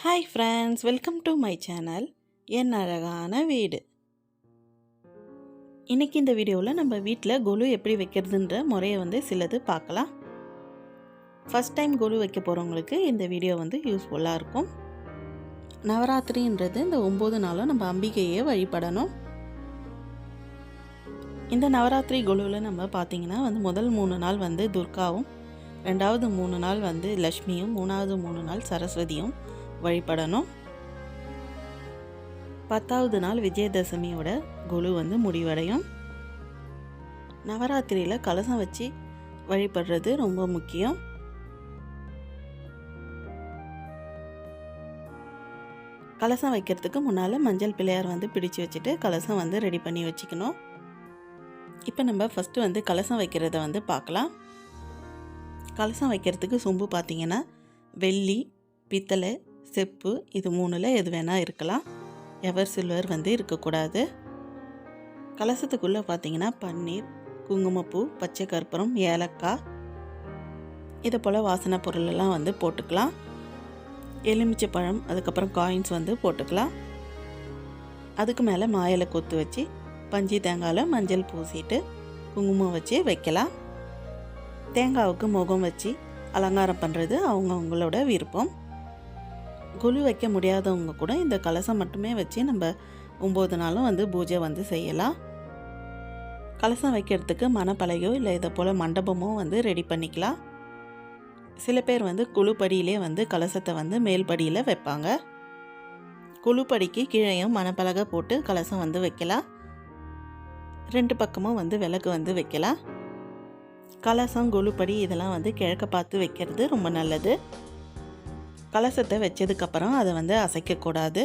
Hi friends welcome to my channel என் அழகான வீடு. இன்றைக்கி இந்த வீடியோவில் நம்ம வீட்டில் கொலு எப்படி வைக்கிறதுன்ற முறையை வந்து சிலது பார்க்கலாம். ஃபஸ்ட் டைம் கொலு வைக்க போகிறவங்களுக்கு இந்த வீடியோ வந்து யூஸ்ஃபுல்லாக இருக்கும். நவராத்திரின்றது இந்த ஒம்பது நாளும் நம்ம அம்பிகையை வழிபடணும். இந்த நவராத்திரி கொலுவில் நம்ம பார்த்திங்கன்னா வந்து முதல் மூணு நாள் வந்து துர்காவும் ரெண்டாவது மூணு நாள் வந்து லக்ஷ்மியும் மூணாவது மூணு நாள் சரஸ்வதியும் வழிபடணும். பத்தாவது நாள் விஜயதசமியோட குழு வந்து முடிவடையும். நவராத்திரியில் கலசம் வச்சு வழிபடுறது ரொம்ப முக்கியம். கலசம் வைக்கிறதுக்கு முன்னால் மஞ்சள் பிள்ளையார் வந்து பிடிச்சு வச்சுட்டு கலசம் வந்து ரெடி பண்ணி வச்சுக்கணும். இப்போ நம்ம ஃபஸ்ட்டு வந்து கலசம் வைக்கிறத வந்து பார்க்கலாம். கலசம் வைக்கிறதுக்கு சொம்பு பார்த்திங்கன்னா வெள்ளி பித்தளை செப்பு இது மூணில் எது வேணால் இருக்கலாம். எவர் சில்வர் வந்து இருக்கக்கூடாது. கலசத்துக்குள்ளே பார்த்தீங்கன்னா பன்னீர் குங்குமப்பூ பச்சை கற்பூரம் ஏலக்காய். இதை போல் வாசனை பொருளெல்லாம் வந்து போட்டுக்கலாம். எலுமிச்சை பழம் அதுக்கப்புறம் காயின்ஸ் வந்து போட்டுக்கலாம். அதுக்கு மேலே மாயலை கொத்து வச்சு பஞ்சு தேங்காயில் மஞ்சள் பூசிட்டு குங்குமம் வச்சு வைக்கலாம். தேங்காவுக்கு முகம் வச்சு அலங்காரம் பண்ணுறது அவங்கவுங்களோட விருப்பம். குழு வைக்க முடியாதவங்க கூட இந்த கலசம் மட்டுமே வச்சு நம்ம ஒம்பது நாளும் வந்து பூஜை வந்து செய்யலாம். கலசம் வைக்கிறதுக்கு மணப்பலகையோ இல்லை இதை போல் மண்டபமோ வந்து ரெடி பண்ணிக்கலாம். சில பேர் வந்து குழுப்படியிலே வந்து கலசத்தை வந்து மேல்படியில் வைப்பாங்க. குழுப்படிக்கு கீழேயும் மணப்பலகை போட்டு கலசம் வந்து வைக்கலாம். ரெண்டு பக்கமும் வந்து விளக்கு வந்து வைக்கலாம். கலசம் குழுப்படி இதெல்லாம் வந்து கிழக்க பார்த்து வைக்கிறது ரொம்ப நல்லது. கலசத்தை வச்சதுக்கப்புறம் அதை வந்து அசைக்கக்கூடாது.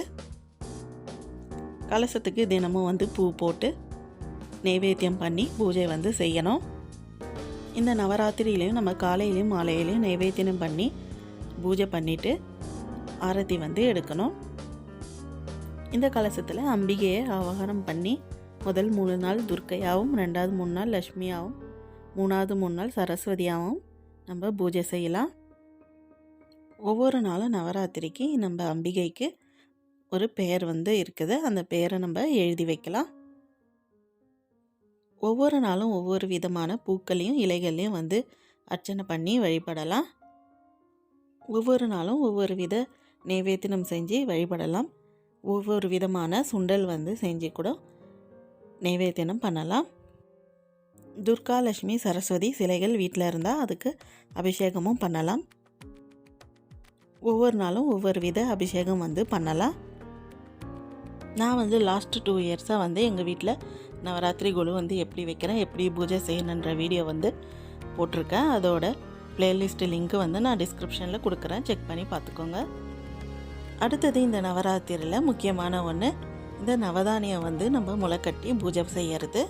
கலசத்துக்கு தினமும் வந்து பூ போட்டு நைவேத்தியம் பண்ணி பூஜை வந்து செய்யணும். இந்த நவராத்திரியிலையும் நம்ம காலையிலையும் மாலையிலையும் நைவேத்தியம் பண்ணி பூஜை பண்ணிவிட்டு ஆரத்தி வந்து எடுக்கணும். இந்த கலசத்தில் அம்பிகையை அவகாரம் பண்ணி முதல் மூணு நாள் துர்க்கையாகவும் ரெண்டாவது மூணு நாள் லக்ஷ்மியாகவும் மூணாவது மூணு நாள் சரஸ்வதியாகவும் நம்ம பூஜை செய்யலாம். ஒவ்வொரு நாளும் நவராத்திரிக்கு நம்ம அம்பிகைக்கு ஒரு பெயர் வந்து இருக்குது. அந்த பெயரை நம்ம எழுதி வைக்கலாம். ஒவ்வொரு நாளும் ஒவ்வொரு விதமான பூக்களையும் இலைகளையும் வந்து அர்ச்சனை பண்ணி வழிபடலாம். ஒவ்வொரு நாளும் ஒவ்வொரு வித நைவேத்தியம் செஞ்சு வழிபடலாம். ஒவ்வொரு விதமான சுண்டல் வந்து செஞ்சு கூட நைவேத்தியம் பண்ணலாம். துர்கா லட்சுமி சரஸ்வதி சிலைகள் வீட்டில் இருந்தால் அதுக்கு அபிஷேகமும் பண்ணலாம். ஒவ்வொரு நாளும் ஒவ்வொரு வித அபிஷேகம் வந்து பண்ணலாம். நான் வந்து லாஸ்ட்டு டூ இயர்ஸாக வந்து எங்கள் வீட்டில் நவராத்திரி குழு வந்து எப்படி வைக்கிறேன் எப்படி பூஜை செய்யணுன்ற வீடியோ வந்து போட்டிருக்கேன். அதோட பிளேலிஸ்ட் லிங்க்கு வந்து நான் டிஸ்கிரிப்ஷனில் கொடுக்குறேன். செக் பண்ணி பார்த்துக்கோங்க. அடுத்தது இந்த நவராத்திரியில் முக்கியமான ஒன்று இந்த நவதானியம் வந்து நம்ம முளைக்கட்டி பூஜை செய்யறது.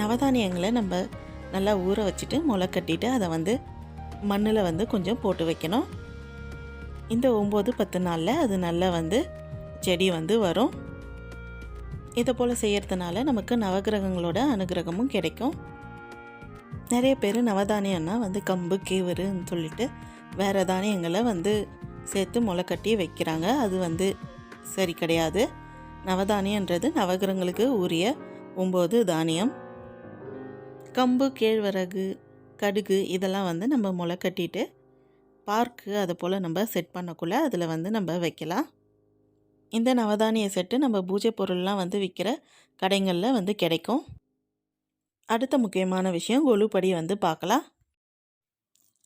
நவதானியங்களை நம்ம நல்லா ஊற வச்சுட்டு முளை கட்டிட்டு அதை வந்து மண்ணில் வந்து கொஞ்சம் போட்டு வைக்கணும். இந்த ஒம்பது பத்து நாளில் அது நல்லா வந்து செடி வந்து வரும். இதை போல் செய்கிறதுனால நமக்கு நவகிரகங்களோட அனுகிரகமும் கிடைக்கும். நிறைய பேர் நவதானியம்னா வந்து கம்பு கேவருன்னு சொல்லிட்டு வேறு தானியங்களை வந்து சேர்த்து முளை கட்டி வைக்கிறாங்க. அது வந்து சரி கிடையாது. நவதானியன்றது நவகிரகங்களுக்கு உரிய ஒம்பது தானியம். கம்பு கேழ்வரகு கடுகு இதெல்லாம் வந்து நம்ம முளை கட்டிட்டு பார்க்கு அதை போல் நம்ம செட் பண்ணக்குள்ளே அதில் வந்து நம்ம வைக்கலாம். இந்த நவதானிய செட்டு நம்ம பூஜை பொருள்லாம் வந்து விற்கிற கடைகளில் வந்து கிடைக்கும். அடுத்த முக்கியமான விஷயம் கொலுப்படி வந்து பார்க்கலாம்.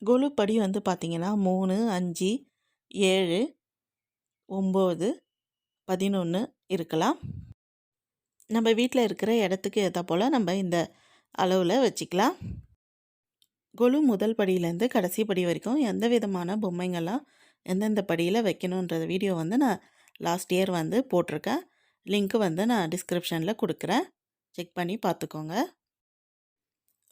கொலுப்படி வந்து பார்த்திங்கன்னா மூணு அஞ்சு ஏழு ஒம்பது பதினொன்று இருக்கலாம். நம்ம வீட்டில் இருக்கிற இடத்துக்கு ஏற்ற போல் நம்ம இந்த அளவில் வச்சுக்கலாம். கொலு முதல் படியிலேருந்து கடைசி படி வரைக்கும் எந்த விதமான பொம்மைங்கள்லாம் எந்தெந்த படியில் வைக்கணுன்ற வீடியோ வந்து நான் லாஸ்ட் இயர் வந்து போட்டிருக்கேன். லிங்க்கு வந்து நான் டிஸ்கிரிப்ஷனில் கொடுக்குறேன். செக் பண்ணி பார்த்துக்கோங்க.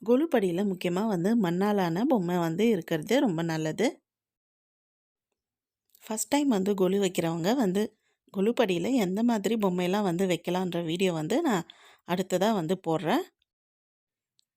கொலு படியில் முக்கியமாக வந்து மண்ணாலான பொம்மை வந்து இருக்கிறது ரொம்ப நல்லது. ஃபஸ்ட் டைம் வந்து கொலு வைக்கிறவங்க வந்து கொலுப்படியில் எந்த மாதிரி பொம்மையெல்லாம் வந்து வைக்கலான்ற வீடியோ வந்து நான் அடுத்ததாக வந்து போடுறேன்.